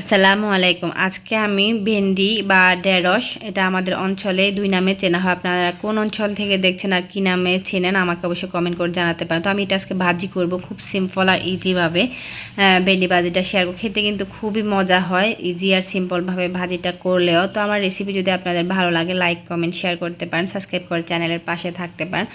আসসালামু আলাইকুম। আজকে আমি ভেন্ডি বা ঢেঁড়স, এটা আমাদের অঞ্চলে দুই নামে চেনা হয়। আপনারা কোন অঞ্চল থেকে দেখছেন আর কী নামে চেনেন, আমাকে অবশ্যই কমেন্ট করে জানাতে পারেন। তো আমি এটা আজকে ভাজি করব খুব সিম্পল আর ইজিভাবে ভেন্ডি ভাজিটা শেয়ার করব। খেতে কিন্তু খুবই মজা হয় ইজি আর সিম্পলভাবে ভাজিটা করলেও। তো আমার রেসিপি যদি আপনাদের ভালো লাগে লাইক কমেন্ট শেয়ার করতে পারেন। সাবস্ক্রাইব করে চ্যানেলের পাশে থাকতে পারেন।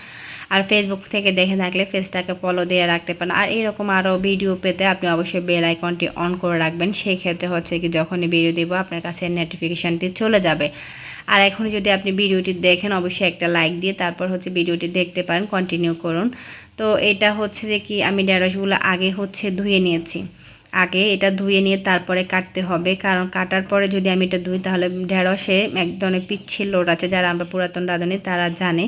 আর ফেসবুক থেকে দেখে থাকলে ফেসটাকে ফলো দিয়ে রাখতে পারেন। আর এরকম আরও ভিডিও পেতে আপনি অবশ্যই বেল আইকনটি অন করে রাখবেন। সেই ক্ষেত্রে হচ্ছে কি যখনই ভিডিও দেবো, আপনার কাছে নোটিফিকেশানটি চলে যাবে। আর এখন যদি আপনি ভিডিওটি দেখেন, অবশ্যই একটা লাইক দিয়ে তারপর হচ্ছে ভিডিওটি দেখতে পারেন কন্টিনিউ করুন। তো এটা হচ্ছে যে কি, আমি ঢেঁড়সগুলো আগে হচ্ছে ধুয়ে নিয়েছি। আগে এটা ধুয়ে নিয়ে তারপরে কাটতে হবে। কারণ কাটার পরে যদি আমি এটা ধুই, তাহলে ঢেঁড়সে এক ধরনের পিচ্ছিল লোড আছে। যারা আমরা পুরাতন রাঁধুনি, তারা জানে।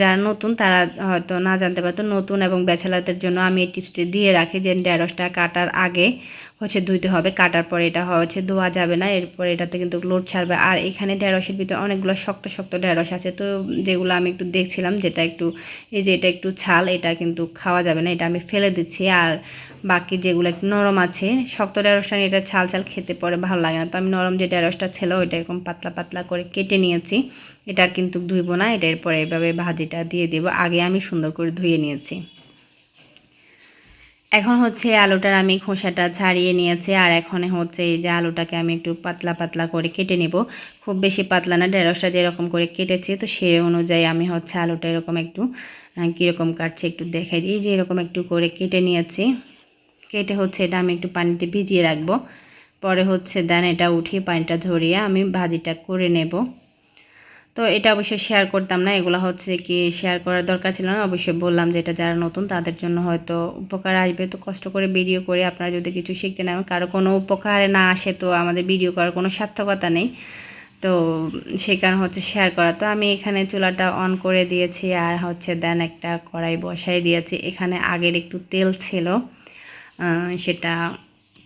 যারা নতুন, তারা হয়তো না জানতে পারতো, নতুন এবং ব্যাচেলারদের জন্য আমি এই টিপসটি দিয়ে রাখি যে ঢেঁড়সটা কাটার আগে হচ্ছে ধুইতে হবে, কাটার পরে এটা হচ্ছে, ধোয়া যাবে না, এরপর এটাতে কিন্তু লোড ছাড়বে। আর এখানে ঢেঁড়সের ভিতরে অনেকগুলো শক্ত শক্ত ঢেঁড়স আছে, তো যেগুলো আমি একটু দেখছিলাম যেটা একটু, এই যে এটা একটু ছাল, এটা কিন্তু খাওয়া যাবে না, এটা আমি ফেলে দিচ্ছি। আর বাকি যেগুলো একটু নরম আছে, শক্ত ঢেঁড়সটা এটা ছাল ছাল খেতে পরে ভালো লাগে না। তো আমি নরম যে ঢেঁড়সটা ছিল, ওইটা এরকম পাতলা পাতলা করে কেটে নিয়েছি। এটা কিন্তু ধুইব না, এটা এরপরে এভাবে ভাজিটা দিয়ে দেব। আগে আমি সুন্দর করে ধুয়ে নিয়েছি। এখন হচ্ছে আলুটার আমি খোসাটা ছাড়িয়ে নিয়েছি, আর এখন হচ্ছে এই যে আলুটাকে আমি একটু পাতলা পাতলা করে কেটে নেব। খুব বেশি পাতলা না, ঢেঁড়সটা যেরকম করে কেটেছি, তো সে অনুযায়ী আমি হচ্ছে আলুটা এরকম একটু কীরকম কাটছে একটু দেখাই দিই। যে এরকম একটু করে কেটে নিয়েছি। কেটে হচ্ছে এটা আমি একটু পানিতে ভিজিয়ে রাখব। পরে হচ্ছে দেন এটা উঠিয়ে পানিটা ঝরিয়ে আমি ভাজিটা করে নেব। তো এটা অবশ্যই শেয়ার করতাম না। এগুলো হচ্ছে কি শেয়ার করার দরকার ছিল না। অবশ্যই বললাম যে এটা যারা নতুন, তাদের জন্য হয়তো উপকার আসবে। তো কষ্ট করে ভিডিও করে আপনারা যদি কিছু শিখতে নেন, কারও কোনো উপকারে না আসে তো আমাদের ভিডিও করার কোনো সার্থকতা নেই। তো সেই কারণ হচ্ছে শেয়ার করা। তো আমি এখানে চুলাটা অন করে দিয়েছি আর হচ্ছে দেন একটা কড়াই বসাই দিয়েছি। এখানে আগের একটু তেল ছিল সেটা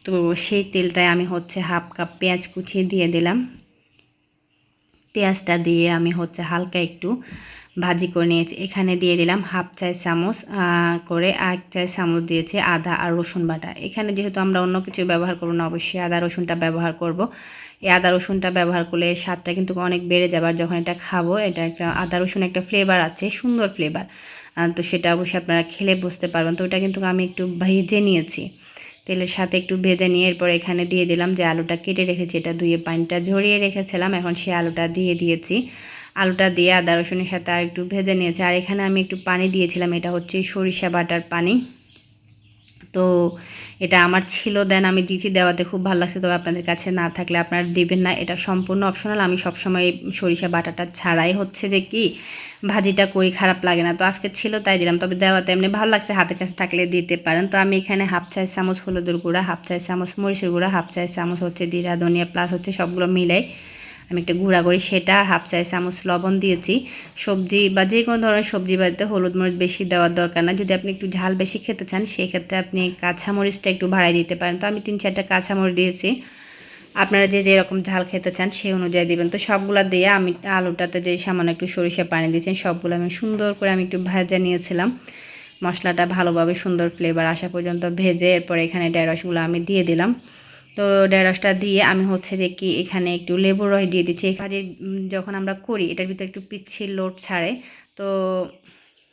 তো সেই তেলটায় আমি হচ্ছে হাফ কাপ পেঁয়াজ কুচিয়ে দিয়ে দিলাম। পেঁয়াজটা দিয়ে আমি হচ্ছে হালকা একটু ভাজি করে নিয়েছি। এখানে দিয়ে দিলাম হাফ চাই চামচ করে এক চাই চামচ দিয়েছি আদা আর রসুন বাটা। এখানে যেহেতু আমরা অন্য কিছু ব্যবহার করব না, অবশ্যই আদা রসুনটা ব্যবহার করব। এই আদা রসুনটা ব্যবহার করলে স্বাদটা কিন্তু অনেক বেড়ে যাবে। আর যখন এটা খাব, এটা একটা আদা রসুন একটা ফ্লেভার আছে, সুন্দর ফ্লেভার তো সেটা অবশ্যই আপনারা খেলে বুঝতে পারবেন। তো ওটা কিন্তু আমি একটু ভেজে নিয়েছি। তেলের সাথে একটু ভেজে নিয়ে এরপর এখানে দিয়ে দিলাম যে আলুটা কেটে রেখেছি। এটা ধুয়ে পানিটা ঝরিয়ে রেখেছিলাম, এখন সে আলুটা দিয়ে দিয়েছি। আলুটা দিয়ে আদা, রসুনের সাথে আর একটু ভেজে নিয়েছি। আর এখানে আমি একটু পানি দিয়েছিলাম, এটা হচ্ছে সরিষা বাটার পানি। তো এটা আমার ছিল দেন আমি দিয়েছি দেওয়াতে খুব ভালো লাগছে, তবে আপনাদের কাছে না থাকলে আপনারা দেবেন না। এটা সম্পূর্ণ অপশনাল আমি সবসময় সরিষা বাটাটা ছাড়াই হচ্ছে যে কি, ভাজিটা করি, খারাপ লাগে না। তো আজকে ছিল তাই দিলাম, তবে দেওয়াতে এমনি ভালো লাগছে, হাতের কাছে থাকলে দিতে পারেন। তো আমি এখানে হাফ চাই চামচ হলুদের গুঁড়া, হাফ চাই চামচ মরিচের গুঁড়া, হাফ চাই চামচ হচ্ছে দিরা ধনিয়া প্লাস হচ্ছে সবগুলো মিলাই আমি একটা গুঁড়া করি, সেটা আর হাফ চাই চামচ লবণ দিয়েছি। সবজি বা যে কোনো ধরনের সবজি বাড়িতে হলুদ মরিচ বেশি দেওয়ার দরকার না। যদি আপনি একটু ঝাল বেশি খেতে চান, সেক্ষেত্রে আপনি কাঁচামরিচটা একটু বাড়াই দিতে পারেন। তো আমি তিন চারটা কাঁচামরিচ দিয়েছি। আপনারা যে যেরকম ঝাল খেতে চান সেই অনুযায়ী দেবেন। তো সবগুলো দিয়ে আমি আলুটাতে যে সামান্য একটু সরিষা পানি দিয়েছেন, সবগুলো আমি সুন্দর করে আমি একটু ভাজা নিয়েছিলাম। মশলাটা ভালোভাবে সুন্দর ফ্লেভার আসা পর্যন্ত ভেজে এরপর এখানে ঢেঁড়সগুলো আমি দিয়ে দিলাম। তো ঢেঁড়সটা দিয়ে আমি হচ্ছে যে কি এখানে একটু লেবুর রস দিয়ে দিচ্ছি। কাজে যখন আমরা করি, এটার ভিতরে একটু পিচ্ছিল লোট ছাড়ে। তো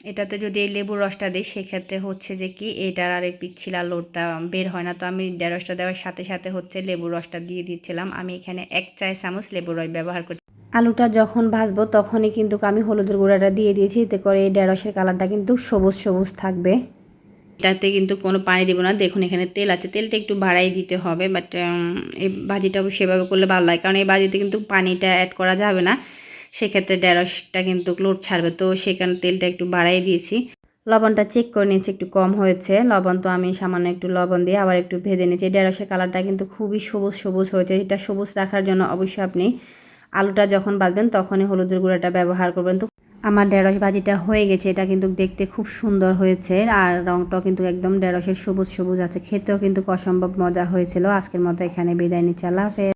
এটাতে যদি এই লেবুর রসটা দিই, সেক্ষেত্রে হচ্ছে যে কি এটার আর এই পিচ্ছিলা লোটটা বের হয় না। তো আমি ঢেঁড়সটা দেওয়ার সাথে সাথে হচ্ছে লেবুর রসটা দিয়ে দিচ্ছিলাম। আমি এখানে এক চায় চামচ লেবুর রস ব্যবহার করছি আলুটা যখন ভাজবো, তখনই কিন্তু আমি হলুদের গুঁড়াটা দিয়ে দিয়েছি। এতে করে এই ঢেঁড়সের কালারটা কিন্তু সবুজ সবুজ থাকবে। এটাতে কিন্তু কোনো পানি দেবো না। দেখুন, এখানে তেল আছে। তেলটা একটু বাড়াই দিতে হবে বাট এই ভাজিটা সেভাবে করলে ভালো লাগে। কারণ এই ভাজিতে কিন্তু পানিটা অ্যাড করা যাবে না। সেক্ষেত্রে ঢেঁড়সটা কিন্তু লোড ছাড়বে। তো সেখানে তেলটা একটু বাড়াই দিয়েছি। লবণটা চেক করে নিয়েছি, একটু কম হয়েছে। লবণ তো আমি সামান্য একটু লবণ দিয়ে আবার একটু ভেজে নিয়েছি। ঢেঁড়সের কালারটা কিন্তু খুবই সবুজ সবুজ হয়েছে। এটা সবুজ রাখার জন্য অবশ্যই আপনি আলুটা যখন বাজবেন, তখনই হলুদের গুঁড়াটা ব্যবহার করবেন। তো আমার ঢেঁড়স ভাজিটা হয়ে গেছে, এটা কিন্তু দেখতে খুব সুন্দর হয়েছে আর রংটাও কিন্তু একদম ঢেঁড়সের সবুজ সবুজ আছে, খেতেও কিন্তু অসম্ভব মজা হয়েছিল। আজকের মতো এখানে বিদায় নিচ্ছি, আল্লাহ হাফেজ।